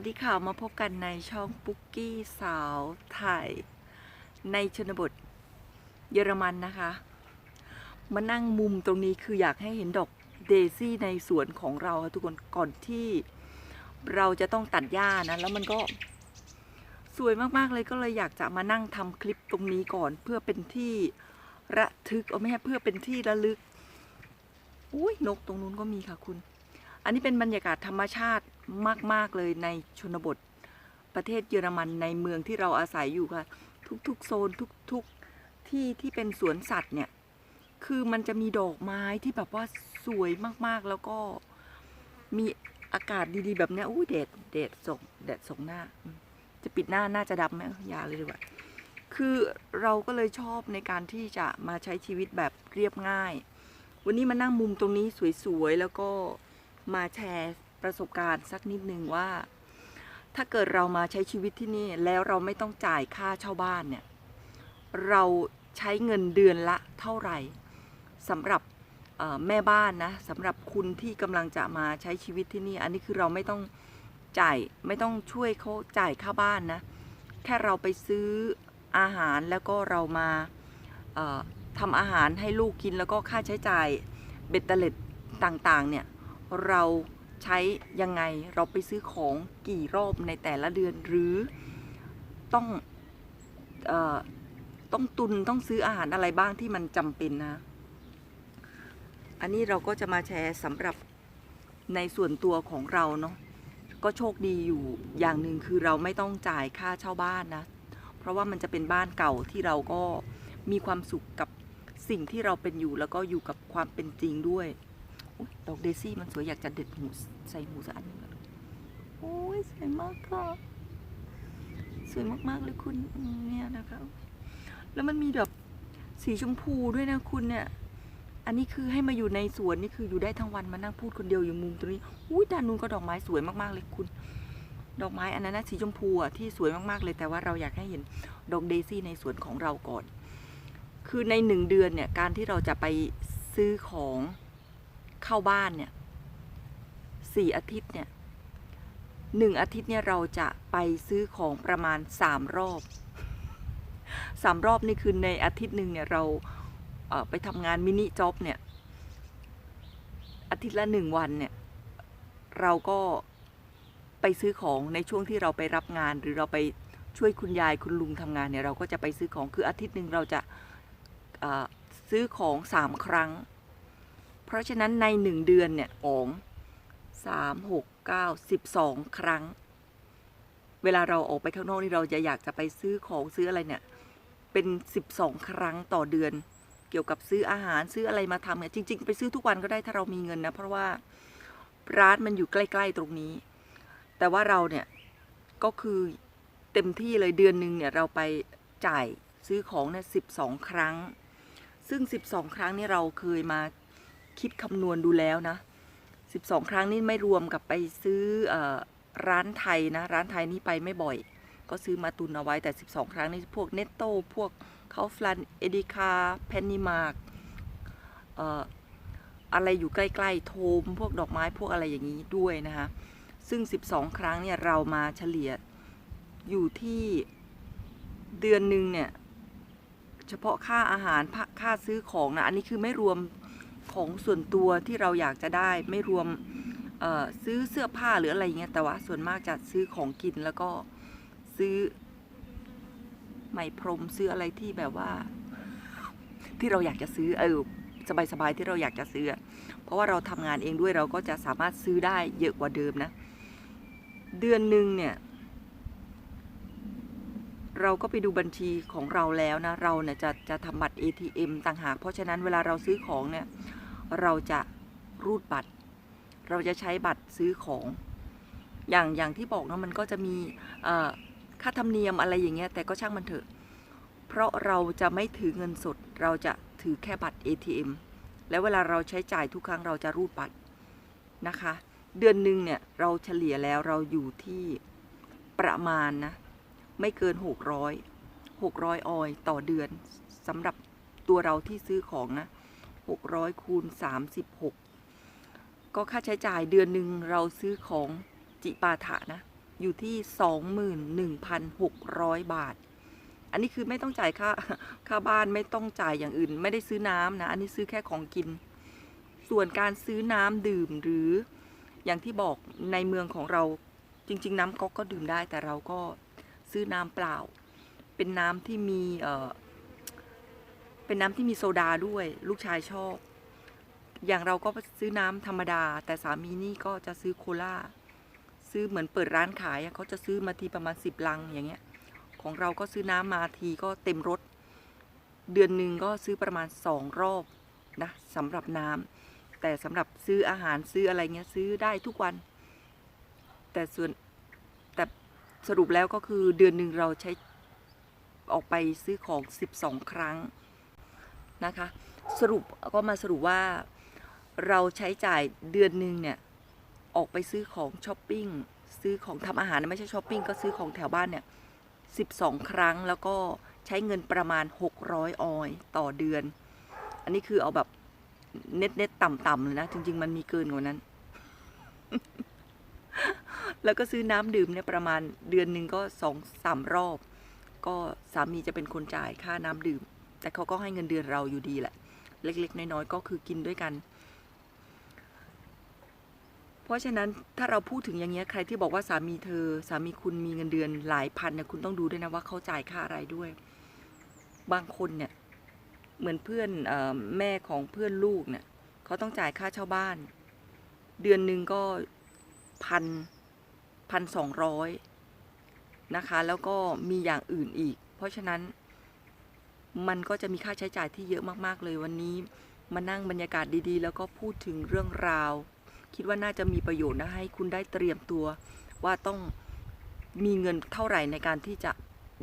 วัสดีค่ะมาพบกันในช่องปุ๊กกี้สาวไทย ในชนบทเยอรมันนะคะ มานั่งมุมตรงนี้คืออยากให้เห็นดอกเดซี่ในสวนของเราค่ะทุกคนก่อนที่เราจะต้องตัดหญ้านะ แล้วมันก็สวยมากๆเลยก็เลยอยากจะมานั่งทำคลิปตรงนี้ก่อนเพื่อเป็นที่ระทึกเอาไม่ใช่เพื่อเป็นที่ระลึกอุ้ยนกตรงนู้นก็มีค่ะคุณ อันนี้เป็นบรรยากาศธรรมชาติมาก ๆ เลยในชนบทประเทศเยอรมันในเมืองที่เราอาศัยอยู่ค่ะ ทุก ๆ โซนทุก ๆ ที่ที่เป็นสวนสัตว์เนี่ย คือมันจะมีดอกไม้ที่แบบว่าสวยมากๆแล้วก็มีอากาศดีๆ แบบเนี้ยอุ้ยเดดเดดส่งแดดส่งหน้า จะปิดหน้าน่าจะดำไหมยาเลยดีกว่าคือเราก็เลยชอบในการที่จะมาใช้ชีวิตแบบเรียบง่าย วันนี้มานั่งมุมตรงนี้สวยๆแล้วก็ มาแชร์ประสบการณ์สักนิดนึงว่า ถ้าเกิดเรามาใช้ชีวิตที่นี่แล้วเราไม่ต้องจ่ายค่าเช่าบ้านเนี่ยเราใช้เงินเดือนละเท่าไหร่สำหรับแม่บ้านนะสำหรับคุณที่กำลังจะมาใช้ชีวิตที่นี่ อันนี้คือเราไม่ต้องจ่ายไม่ต้องช่วยเขาจ่ายค่าบ้านนะ แค่เราไปซื้ออาหารแล้วก็เรามาทำอาหารให้ลูกกินแล้วก็ค่าใช้จ่ายเบ็ดเตล็ดต่างๆเนี่ย เราใช้ยังไงเราไปซื้อของกี่รอบในแต่ละเดือนหรือต้องออต้องตุนต้องซื้ออาหารอะไรบ้างที่มันจำเป็นนะ อันนี้เราก็จะมาแชร์สำหรับในส่วนตัวของเราเนาะก็โชคดีอยู่อย่างหนึ่งคือเราไม่ต้องจ่ายค่าเช่าบ้านนะ เพราะว่ามันจะเป็นบ้านเก่าที่เราก็มีความสุขกับสิ่งที่เราเป็นอยู่แล้วก็อยู่กับความเป็นจริงด้วย ดอกเดซี่มันสวยอยากจะเด็ดหูใส่หูสักอันนึงอโอ้ยสวยมากค่ะ สวยมากๆเลยคุณเนี่ยนะคะ แล้วมันมีแบบสีชมพูด้วยนะคุณเนี่ย อันนี้คือให้มาอยู่ในสวนนี่คืออยู่ได้ทั้งวันมานั่งพูดคนเดียวอยู่มุมตรงนี้อุ้ยด้านนู้นก็ดอกไม้สวยมากๆเลยคุณ ดอกไม้อันนั้นนะสีชมพูอะที่สวยมากๆเลยแต่ว่าเราอยากให้เห็นดอกเดซี่ในสวนของเราก่อน คือในหนึ่งเดือนเนี่ยการที่เราจะไปซื้อของ เข้าบ้านเนี่ยสี่อาทิตย์เนี่ยหนึ่งอาทิตย์เนี่ยเราจะไปซื้อของประมาณสามรอบสามรอบนี่คือในอาทิตย์หนึ่งเนี่ยเราเไปทำงานมินิจ็อบเนี่ยอาทิตย์ละหนึ่งวันเนี่ยเราก็ไปซื้อของในช่วงที่เราไปรับงานหรือเราไปช่วยคุณยายคุณลุงทำงานเนี่ยเราก็จะไปซื้อของคืออาทิตย์หนึ่งเราจะซื้อของสามครั้ง เพราะฉะนั้นในหนึ่งเดือนเนี่ยของสามหกเก้าสิบสองครั้ง เวลาเราออกไปข้างนอกนี่เราจะอยากจะไปซื้อของซื้ออะไรเนี่ย เป็นสิบสองครั้งต่อเดือน เกี่ยวกับซื้ออาหารซื้ออะไรมาทำเนี่ยจริง ๆ ไปซื้อทุกวันก็ได้ถ้าเรามีเงินนะ เพราะว่าร้านมันอยู่ใกล้ ๆ ตรงนี้ แต่ว่าเราเนี่ยก็คือเต็มที่เลยเดือนหนึ่งเนี่ยเราไปจ่ายซื้อของเนี่ยสิบสองครั้ง ซึ่ง 12 ครั้งนี่เราเคยมา คิดคำนวณดูแล้วนะ 12 ครั้งนี่ไม่รวมกับไปซื้ออร้านไทยนะ ร้านไทยนี่ไปไม่บ่อย ก็ซื้อมาตุนเอาไว้แต่ 12 ครั้งนี่พวกเนตโต้พวกเขาฟลันเอดิคาเพนนีมาร์กอะไรอยู่ใกล้ๆโทม พวกดอกไม้พวกอะไรอย่างนี้ด้วยนะคะ ซึ่ง 12 ครั้งเนี่ยเรามาเฉลี่ยอยู่ที่เดือนหนึ่งเนี่ยเฉพาะค่าอาหารค่าซื้อของนะ อันนี้คือไม่รวม ของส่วนตัวที่เราอยากจะได้ไม่รวมซื้อเสื้อผ้าหรืออะไรเงี้ยแต่ว่าส่วนมากจะซื้อของกินแล้วก็ซื้อไหมพรมซื้ออะไรที่แบบว่า ที่เราอยากจะซื้อเออสบายๆที่เราอยากจะซื้อ เพราะว่าเราทำงานเองด้วยเราก็จะสามารถซื้อได้เยอะกว่าเดิมนะ เดือนหนึ่งเนี่ย เราก็ไปดูบัญชีของเราแล้วนะ เราเนี่ยจะจะทำบัตร ATM ต่างหาก เพราะฉะนั้นเวลาเราซื้อของเนี่ย เราจะรูดบัตร เราจะใช้บัตรซื้อของ อย่างอย่างที่บอกนะมันก็จะมีค่าธรรมเนียมอะไรอย่างเงี้ยแต่ก็ช่างมันเถอะ เพราะเราจะไม่ถือเงินสด เราจะถือแค่บัตร ATM แล้วเวลาเราใช้จ่ายทุกครั้งเราจะรูดบัตรนะคะ เดือนหนึ่งเนี่ยเราเฉลี่ยแล้วเราอยู่ที่ประมาณนะไม่เกิน 600 600 ออยต่อเดือนสำหรับตัวเราที่ซื้อของนะ 600คูณ36 ก็ค่าใช้จ่ายเดือนหนึ่งเราซื้อของจิปาถะนะ อยู่ที่ 21,600 บาท อันนี้คือไม่ต้องจ่ายค่าค่าบ้านไม่ต้องจ่ายอย่างอื่น ไม่ได้ซื้อน้ำนะ อันนี้ซื้อแค่ของกิน ส่วนการซื้อน้ำดื่มหรืออย่างที่บอกในเมืองของเราจริง ๆ น้ำก๊อกก็ดื่มได้แต่เราก็ซื้อน้ำเปล่า เป็นน้ำที่มี เป็นน้ำที่มีโซดาด้วย ลูกชายชอบ อย่างเราก็ซื้อน้ำธรรมดา แต่สามีนี่ก็จะซื้อโคลาซื้อเหมือนเปิดร้านขายเขาจะซื้อมาทีประมาณสิบลังอย่างเงี้ย ของเราก็ซื้อน้ำมาทีก็เต็มรถ เดือนหนึ่งก็ซื้อประมาณสองรอบนะสำหรับน้ำแต่สำหรับซื้ออาหารซื้ออะไรเงี้ยซื้อได้ทุกวัน แต่ส่วนแต่สรุปแล้วก็คือเดือนหนึ่งเราใช้ออกไปซื้อของสิบสองครั้ง นะคะ สรุปก็มาสรุปว่าเราใช้จ่ายเดือนหนึ่งเนี่ยออกไปซื้อของช้อปปิ้งซื้อของทำอาหารนะไม่ใช่ช้อปปิ้งก็ซื้อของแถวบ้านเนี่ย12ครั้งแล้วก็ใช้เงินประมาณ600ออยต่อเดือน อันนี้คือเอาแบบเน็ตเน็ตต่ำๆเลยนะ จริง ๆ มันมีเกินกว่านั้น แล้วก็ซื้อน้ำดื่มเนี่ยประมาณเดือนหนึ่งก็สองสามรอบ ก็สามีจะเป็นคนจ่ายค่าน้ำดื่ม แต่เขาก็ให้เงินเดือนเราอยู่ดีแหละ เล็ก ๆ น้อยๆก็คือกินด้วยกัน เพราะฉะนั้นถ้าเราพูดถึงอย่างเงี้ยใครที่บอกว่าสามีเธอ สามีคุณมีเงินเดือนหลายพันเนี่ยคุณต้องดูด้วยนะว่าเขาจ่ายค่าอะไรด้วย บางคนเนี่ยเหมือนเพื่อนอแม่ของเพื่อนลูกเนี่ยเขาต้องจ่ายค่าเช่าบ้าน เดือนหนึ่งก็พันพันสองร้อยนะคะ แล้วก็มีอย่างอื่นอีก เพราะฉะนั้น มันก็จะมีค่าใช้จ่ายที่เยอะมากๆเลยวันนี้ มานั่งบรรยากาศดีๆ แล้วก็พูดถึงเรื่องราว คิดว่าน่าจะมีประโยชน์นะให้คุณได้เตรียมตัว ว่าต้องมีเงินเท่าไหร่ในการที่จะ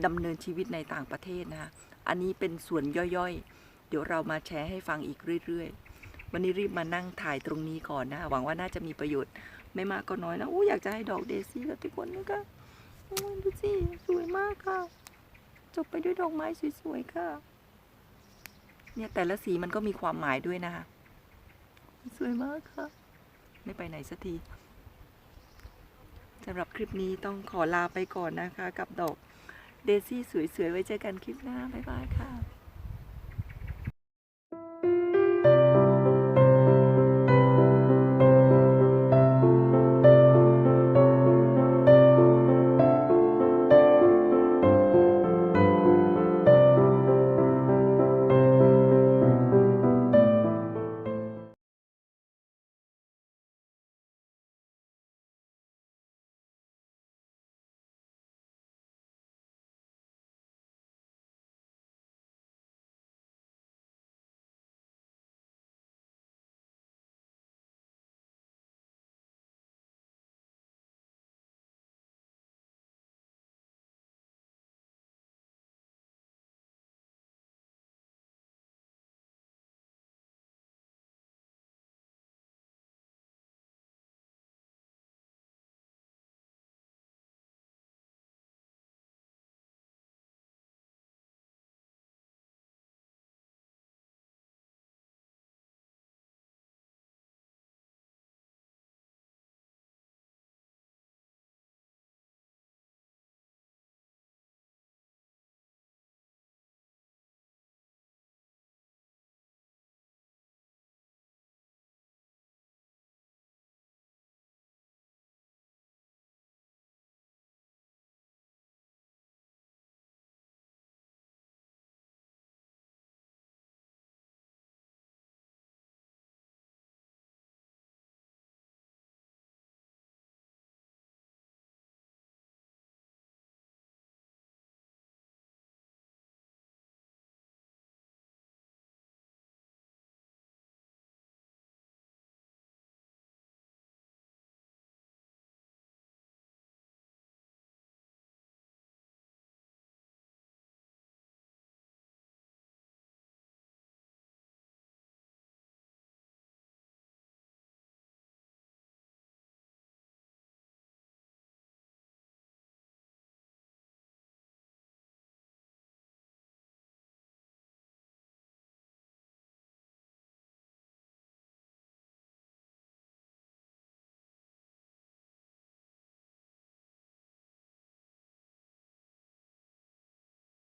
ดำเนินชีวิตในต่างประเทศนะคะอันนี้เป็นส่วนย่อยๆ เดี๋ยวเรามาแชร์ให้ฟังอีกเรื่อยๆ วันนี้รีบมานั่งถ่ายตรงนี้ก่อนนะ หวังว่าน่าจะมีประโยชน์ไม่มากก็น้อยนะอู้อยากจะให้ดอกเดซี่กับทุกคนนี่ก็ดูสิสวยมากค่ะ จบไปด้วยดอกไม้สวยๆค่ะ เนี่ยแต่ละสีมันก็มีความหมายด้วยนะคะ สวยมากค่ะ ไม่ไปไหนสักทีสำหรับคลิปนี้ต้องขอลาไปก่อนนะคะ กับดอกเดซี่สวยๆ ไว้เจอกันคลิปหน้า บ๊ายบายค่ะ